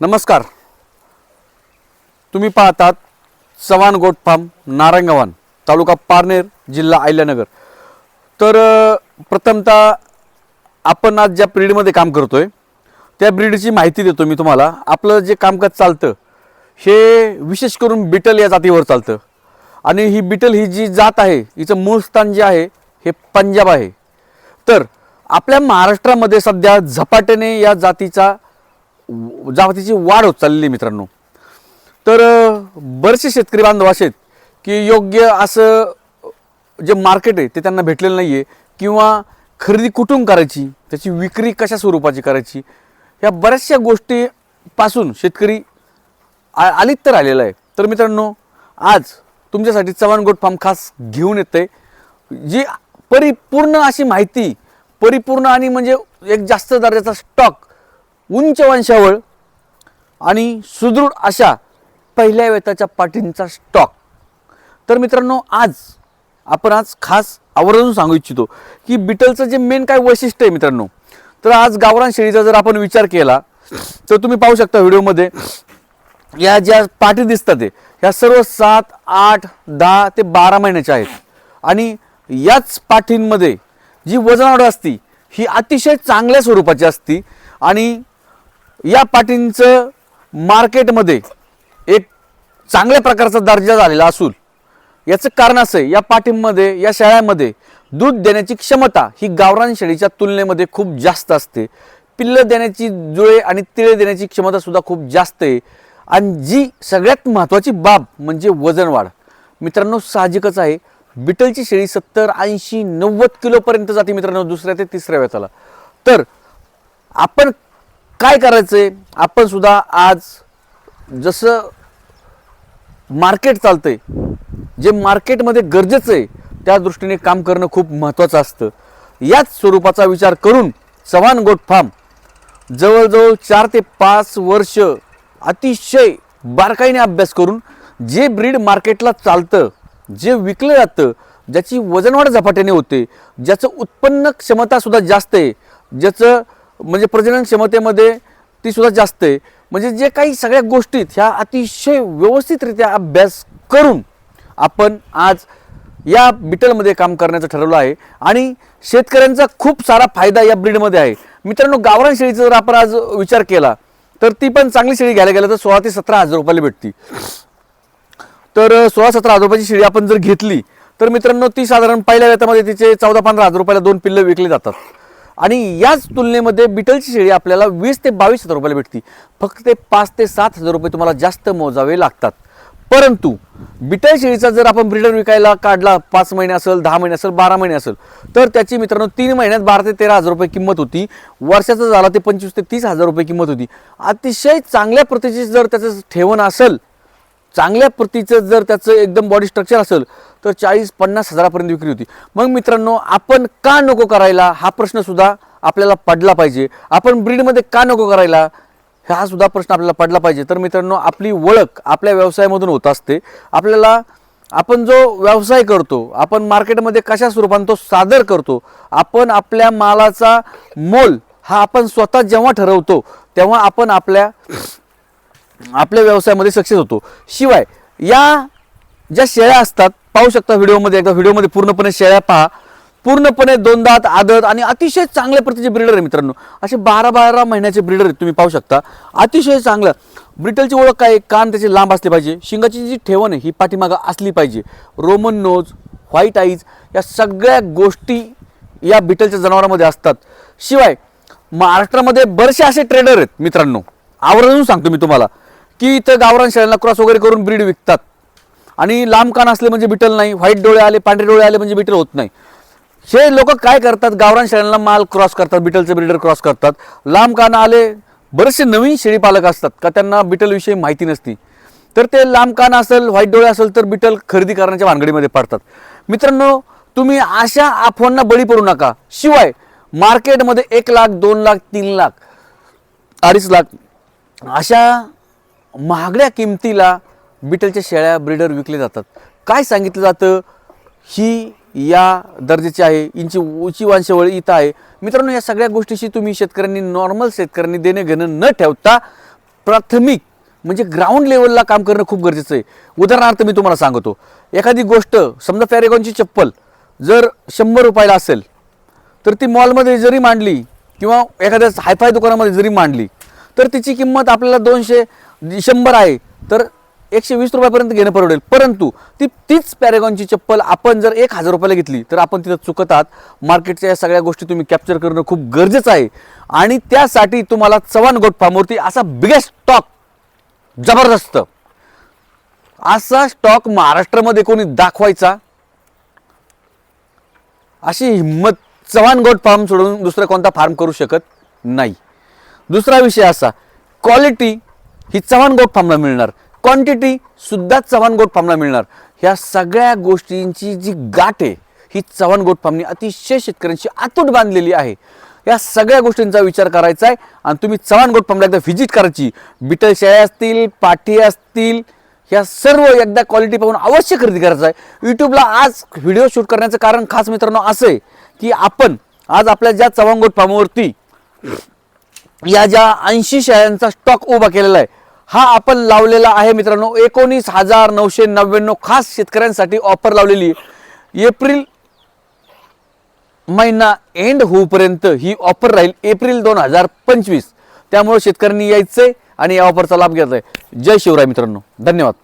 नमस्कार. तुम्ही पाहतात चव्हाण गोट फार्म नारंगवान तालुका पारनेर जिल्हा अहिल्यानगर. तर प्रथमतः आपण आज ज्या ब्रीडमध्ये काम करतो आहे त्या ब्रीडची माहिती देतो मी तुम्हाला. आपलं जे कामकाज चालतं हे विशेष करून बिटल या जातीवर चालतं. आणि ही बिटल ही जी जात आहे हिचं मूळ स्थान जे आहे हे पंजाब आहे. तर आपल्या महाराष्ट्रामध्ये सध्या झपाट्याने या जातीचा जातीची वाढ होत चाललेली आहे मित्रांनो. तर बरेचसे शेतकरी बांधव असे आहेत की योग्य असं जे मार्केट आहे ते त्यांना भेटलेलं नाही आहे किंवा खरेदी कुठून करायची त्याची विक्री कशा स्वरूपाची करायची ह्या बऱ्याचशा गोष्टीपासून शेतकरी आ- आलीत तर आलेला आहे. तर मित्रांनो आज तुमच्यासाठी चव्हाण गोट फार्म खास घेऊन येते जी परिपूर्ण अशी माहिती परिपूर्ण आणि म्हणजे एक जास्त दर्जाचा स्टॉक उंच वंशावळ आणि सुदृढ अशा पहिल्या वेताच्या पाठींचा स्टॉक तर मित्रांनो आज आपण आज खास आवर्जून सांगू इच्छितो की बिटलचं जे मेन काय वैशिष्ट्य आहे मित्रांनो तर आज गावरान शेळीचा जर आपण विचार केला तर तुम्ही पाहू शकता व्हिडिओमध्ये या ज्या पाठी दिसतात ते ह्या सर्व सात आठ दहा ते बारा महिन्याच्या आहेत. आणि याच पाठींमध्ये जी वजनावड असती ही अतिशय चांगल्या स्वरूपाची असती आणि या पाठींचं मार्केटमध्ये एक चांगल्या प्रकारचा दर्जा झालेला असून याचं कारण असं आहे या पाठींमध्ये या शेळ्यामध्ये दूध देण्याची क्षमता ही गावरान शेळीच्या तुलनेमध्ये खूप जास्त असते. पिल्लं देण्याची जुळे आणि तिळे देण्याची क्षमता सुद्धा खूप जास्त आहे. आणि जी सगळ्यात महत्त्वाची बाब म्हणजे वजन वाढ मित्रांनो साहजिकच आहे. बिटलची शेळी सत्तर ऐंशी नव्वद किलोपर्यंत जाते मित्रांनो दुसऱ्या ते तिसऱ्या वेताला तर आपण काय करायचंय? आपण सुद्धा आज जसं मार्केट चालतंय जे मार्केटमध्ये गरजेचं आहे त्या दृष्टीने काम करणं खूप महत्त्वाचं असतं. याच स्वरूपाचा विचार करून चव्हाण गोट फार्म जवळजवळ चार ते पाच वर्ष अतिशय बारकाईने अभ्यास करून जे ब्रीड मार्केटला चालतं जे विकलं जातं ज्याची वजनवाढ झपाट्याने होते ज्याचं उत्पन्न क्षमतासुद्धा जास्त आहे ज्याचं म्हणजे प्रजनन क्षमतेमध्ये ती सुद्धा जास्त आहे. म्हणजे जे काही सगळ्या गोष्टीत ह्या अतिशय व्यवस्थितरित्या अभ्यास करून आपण आज या बिटलमध्ये काम करण्याचं ठरवलं आहे. आणि शेतकऱ्यांचा खूप सारा फायदा या ब्रीडमध्ये आहे. मित्रांनो गावरान शेळीचा जर आपण आज विचार केला तर ती पण चांगली शेळी घ्यायला गेलं तर सोळा ते सतरा हजार रुपयाला भेटती. तर सोळा सतरा हजार रुपयाची शेळी आपण जर घेतली तर मित्रांनो ती साधारण पहिल्या वेतामध्ये तिचे चौदा पंधरा हजार रुपयाला दोन पिल्लं विकली जातात. आणि याच तुलनेमध्ये बिटलची शेळी आपल्याला वीस ते बावीस हजार रुपयाला भेटती. फक्त ते पाच ते सात हजार रुपये तुम्हाला जास्त मोजावे लागतात. परंतु बिटल शेळीचा जर आपण ब्रिडर विकायला काढला पाच महिने असेल दहा महिने असेल बारा महिने असेल तर त्याची मित्रांनो तीन महिन्यात बारा ते तेरा हजार रुपये किंमत होती. वर्षाचा झाला ते पंचवीस ते तीस हजार रुपये किंमत होती. अतिशय चांगल्या प्रतीची जर त्याचं ठेवण असेल चांगल्या प्रतीचं जर त्याचं एकदम बॉडी स्ट्रक्चर असेल तर चाळीस पन्नास हजारापर्यंत विक्री होती. मग मित्रांनो आपण का नको करायला? हा प्रश्नसुद्धा आपल्याला पडला पाहिजे. आपण ब्रीडमध्ये का नको करायला? हा सुद्धा प्रश्न आपल्याला पडला पाहिजे. तर मित्रांनो आपली ओळख आपल्या व्यवसायामधून होत असते. आपल्याला आपण जो व्यवसाय करतो आपण मार्केटमध्ये कशा स्वरूपाने तो सादर करतो आपण आपल्या मालाचा मोल हा आपण स्वतः जेव्हा ठरवतो तेव्हा आपण आपल्या आपल्या व्यवसायामध्ये सक्सेस होतो. शिवाय या ज्या शेळ्या असतात पाहू शकता व्हिडिओमध्ये एकदा व्हिडिओमध्ये पूर्णपणे शेळ्या पहा. पूर्णपणे दोन दात आदत आणि अतिशय चांगल्या प्रतीचे ब्रीडर आहे मित्रांनो. असे बारा बारा महिन्याचे ब्रीडर आहेत तुम्ही पाहू शकता. अतिशय चांगलं. ब्रिटलची ओळख काय कान त्याची लांब असली पाहिजे. शिंगाची जी ठेवण आहे ही पाठीमागा असली पाहिजे. रोमन नोज व्हाईट आईज या सगळ्या गोष्टी या बिटलच्या जनावरांमध्ये असतात. शिवाय महाराष्ट्रामध्ये बरेचसे असे ट्रेडर आहेत मित्रांनो. आवर्जून सांगतो मी तुम्हाला की इथं गावरान शेळ्यांना क्रॉस वगैरे करून ब्रीड विकतात. आणि लांब कान असले म्हणजे बिटल नाही व्हाईट डोळे आले पांढरे डोळे आले म्हणजे बिटल होत नाही. हे लोक काय करतात? गावरान शेळ्यांना माल क्रॉस करतात बिटलचे ब्रीडर क्रॉस करतात. लांब कान आले बरेचसे नवीन शेळीपालक असतात का त्यांना बिटलविषयी माहिती नसती. तर ते लांब कान असेल व्हाईट डोळे असेल तर बिटल खरेदी करण्याच्या भानगडीमध्ये पडतात. मित्रांनो तुम्ही अशा अफवांना बळी पडू नका. शिवाय मार्केटमध्ये एक लाख दोन लाख तीन लाख अडीच लाख अशा महागड्या किमतीला बिटलच्या शेळ्या ब्रीडर विकले जातात. काय सांगितलं जातं? ही या दर्जाची आहे. यांची उंची वंशावळ इथं आहे. मित्रांनो या सगळ्या गोष्टीशी तुम्ही शेतकऱ्यांनी नॉर्मल शेतकऱ्यांनी देणं घेणं न ठेवता प्राथमिक म्हणजे ग्राउंड लेवलला काम करणं खूप गरजेचं आहे. उदाहरणार्थ मी तुम्हाला सांगतो. एखादी गोष्ट समजा फॅरेगॉनची चप्पल जर शंभर रुपयाला असेल तर ती मॉलमध्ये जरी मांडली किंवा एखाद्या हायफाय दुकानामध्ये जरी मांडली तर तिची किंमत आपल्याला दोनशे शंभर आहे. तर एकशे वीस रुपयापर्यंत घेणं परवडेल. परंतु ती तीच पॅरेगॉनची चप्पल आपण जर एक हजार रुपयाला घेतली तर आपण तिथं चुकत आहात. मार्केटच्या या सगळ्या गोष्टी तुम्ही कॅप्चर करणं खूप गरजेचं आहे. आणि त्यासाठी तुम्हाला चव्हाण गोट फार्मवरती असा बिगेस्ट स्टॉक जबरदस्त. असा स्टॉक महाराष्ट्रामध्ये कोणी दाखवायचा? अशी हिंमत चव्हाण गोट फार्म सोडून दुसरा कोणता फार्म करू शकत नाही. दुसरा विषय असा क्वालिटी ही चव्हाण गोट फार्मला मिळणार. क्वांटिटी सुद्धा चव्हाण गोट फार्मला मिळणार. ह्या सगळ्या गोष्टींची जी गाठ आहे ही चव्हाण गोट फार्मनी अतिशय शेतकऱ्यांची आतूट बांधलेली आहे. या सगळ्या गोष्टींचा विचार करायचा आहे आणि तुम्ही चव्हाण गोट फार्मला एकदा व्हिजिट करायची. बिटल शाळे असतील पाठी असतील ह्या सर्व एकदा क्वालिटी पाहून अवश्य खरेदी करायचं आहे यूट्यूबला आज व्हिडिओ शूट करण्याचं कारण खास मित्रांनो असं आहे की आपण आज आपल्या ज्या चव्हाण गोट फार्मवरती या ज्या ऐंशी शाळांचा स्टॉक उभा केलेला आहे हा आपण लावलेला आहे मित्रांनो एकोणीस हजार नऊशे नव्याण्णव खास शेतकऱ्यांसाठी ऑफर लावलेली. आहे. एप्रिल महिना एंड होऊपर्यंत ही ऑफर राहील एप्रिल दोन हजार पंचवीस. त्यामुळे शेतकऱ्यांनी यायचंय आणि या ऑफरचा लाभ घ्यायचा आहे जय शिवराय मित्रांनो. धन्यवाद.